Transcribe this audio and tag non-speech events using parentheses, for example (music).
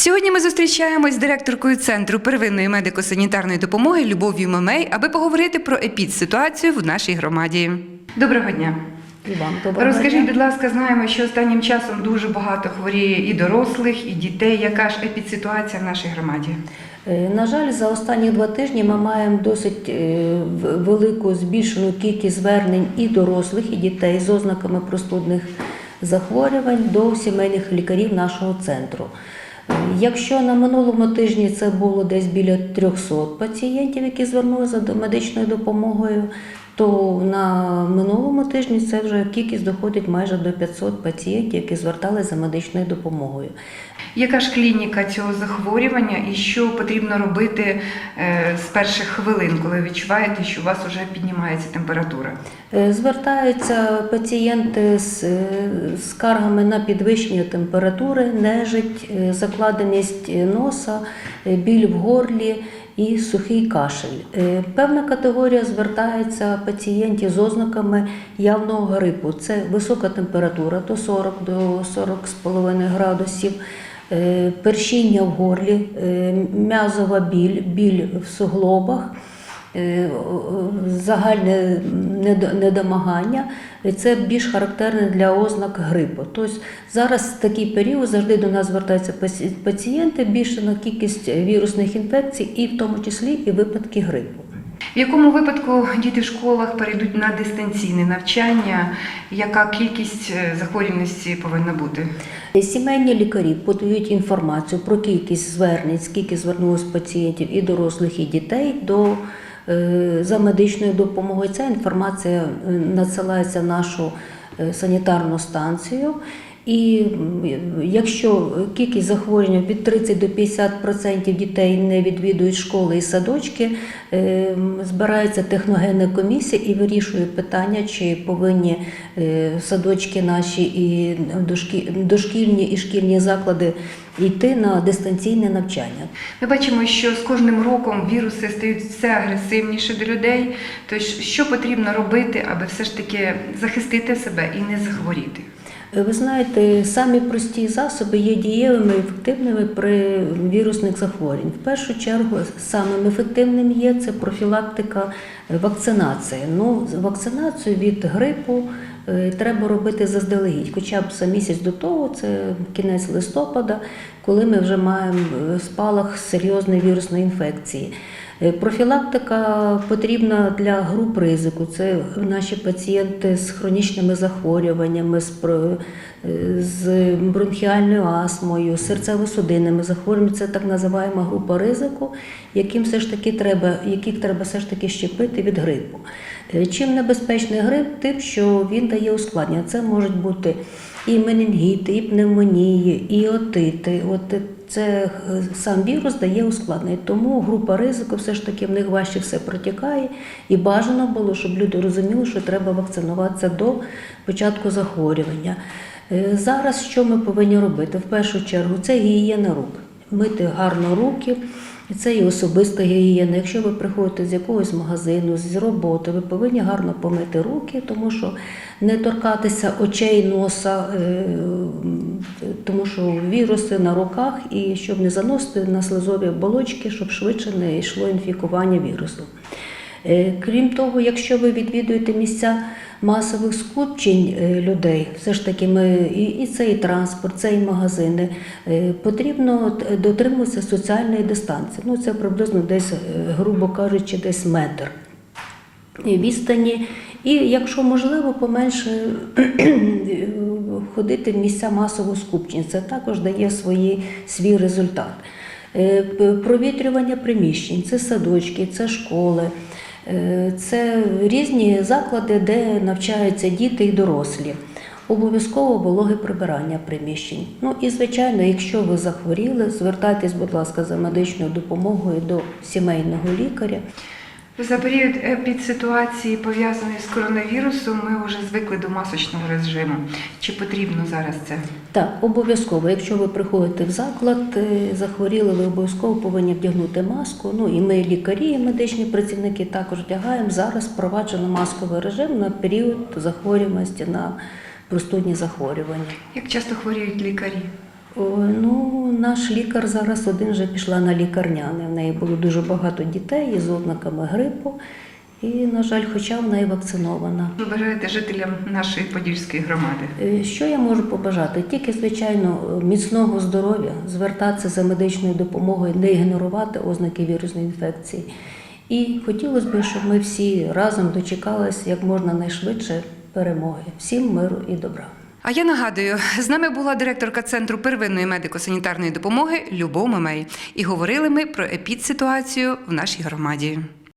Сьогодні ми зустрічаємось з директоркою центру первинної медико-санітарної допомоги Любов'ю Мамей, аби поговорити про епідситуацію в нашій громаді. Доброго дня. І вам доброго Розкажіть, дня. будь ласка, знаємо, що останнім часом дуже багато хворіє і дорослих, і дітей. Яка ж епідситуація в нашій громаді? Е, На жаль, за останні два тижні ми маємо досить е, велику збільшену кількість звернень і дорослих, і дітей з ознаками простудних захворювань до сімейних лікарів нашого центру. Якщо на минулому тижні це було десь біля 300 пацієнтів, які звернулися до медичною допомогою, то на минулому тижні це вже кількість доходить майже до 500 пацієнтів, які зверталися за медичною допомогою. Яка ж клініка цього захворювання і що потрібно робити е, з перших хвилин, коли відчуваєте, що у вас вже піднімається температура? Е, Звертаються пацієнти з е, скаргами на підвищення температури, нежить, закладеність носа, біль в горлі і сухий кашель. Е, Певна категорія звертається пацієнтів з ознаками явного грипу. Це висока температура до 40 до 40,5 градусів. е, Першіння в горлі, е, м'язова біль, біль в суглобах, загальне недо- недомагання. Це більш характерне для ознак грипу. Тобто зараз в такий період завжди до нас звертаються паці- пацієнти більше на кількість вірусних інфекцій, і в тому числі і випадки грипу. В якому випадку діти в школах перейдуть на дистанційне навчання? Яка кількість е, захворюваності повинна бути? Сімейні лікарі подають інформацію про кількість звернень, скільки звернулось пацієнтів і дорослих, і дітей до е, за медичною допомогою. Ця інформація е, надсилається в нашу е, санітарну станцію. І якщо кількість захворювань від 30 до 50% дітей не відвідують школи і садочки, е, збирається техногенна комісія і вирішує питання, чи повинні е, садочки наші і дошкі- дошкільні і шкільні заклади йти на дистанційне навчання. Ми бачимо, що з кожним роком віруси стають все агресивніші до людей. Тож що потрібно робити, аби все ж таки захистити себе і не захворіти? Е, Ви знаєте, самі прості засоби є дієвими і ефективними при вірусних захворювань. В першу чергу самим ефективним є це профілактика е, вакцинації. Ну, вакцинацію від грипу е, треба робити заздалегідь, хоча б за місяць до того, це кінець листопада, коли ми вже маємо е, спалах серйозної вірусної інфекції. Е, Профілактика потрібна для груп ризику. Це наші пацієнти з хронічними захворюваннями, е, з бронхіальною астмою, серцево-судинними захворюваннями. Це так називаємо група ризику, яким все ж таки треба, яких треба все ж таки щепити від грипу. Чим небезпечний грип, тим, що він дає ускладнення. Це можуть бути і менінгіти, і пневмонії, і отити. От це е, сам вірус дає ускладнення. Тому група ризику все ж таки в них важче все протікає. І бажано було, щоб люди розуміли, що треба вакцинуватися до початку захворювання. Е, Зараз що ми повинні робити? В першу чергу це гігієна рук. Мити гарно руки. І Це і особиста гігієна. Якщо ви приходите з якогось магазину, з роботи, ви повинні гарно помити руки, тому що не торкатися очей, носа, е, тому що віруси на руках, і щоб не заносити на слизові оболочки, щоб швидше не йшло інфікування вірусу. Е, Крім того, якщо ви відвідуєте місця масових скупчень е, людей, все ж таки ми і, це і транспорт, це і магазини, е, потрібно дотримуватися соціальної дистанції. Ну це приблизно десь, грубо кажучи, десь метр відстані. І якщо можливо, поменше (clears throat) ходити в місця масового скупчення. Це також дає свої, свій результат. Провітрювання приміщень, це садочки, це школи, це різні заклади, де навчаються діти і дорослі. Обов'язково вологе прибирання приміщень. Ну і звичайно, якщо ви захворіли, звертайтесь, будь ласка, за медичною допомогою до сімейного лікаря. За період епідситуації, пов'язаної з коронавірусом, ми вже звикли до масочного режиму. Чи потрібно зараз це? Так, обов'язково. Якщо ви приходите в заклад, е, захворіли, ви обов'язково повинні вдягнути маску. Ну і ми, лікарі, і медичні працівники, також вдягаємо. Зараз впроваджено масковий режим на період захворюваності на простудні захворювання. Як часто хворіють лікарі? Ну, наш лікар зараз один вже пішла на лікарняне. В неї було дуже багато дітей із ознаками грипу. І, на жаль, хоча вона і вакцинована. Ви бажаєте жителям нашої подільської громади? Е, Що я можу побажати? Тільки, звичайно, міцного здоров'я, звертатися за медичною допомогою, не ігнорувати ознаки вірусної інфекції. І хотілося б, щоб ми всі разом дочекались як можна найшвидше перемоги. Всім миру і добра. А я нагадую, з нами була директорка центру первинної медико-санітарної допомоги Любов Мамей. І говорили ми про епідситуацію в нашій громаді.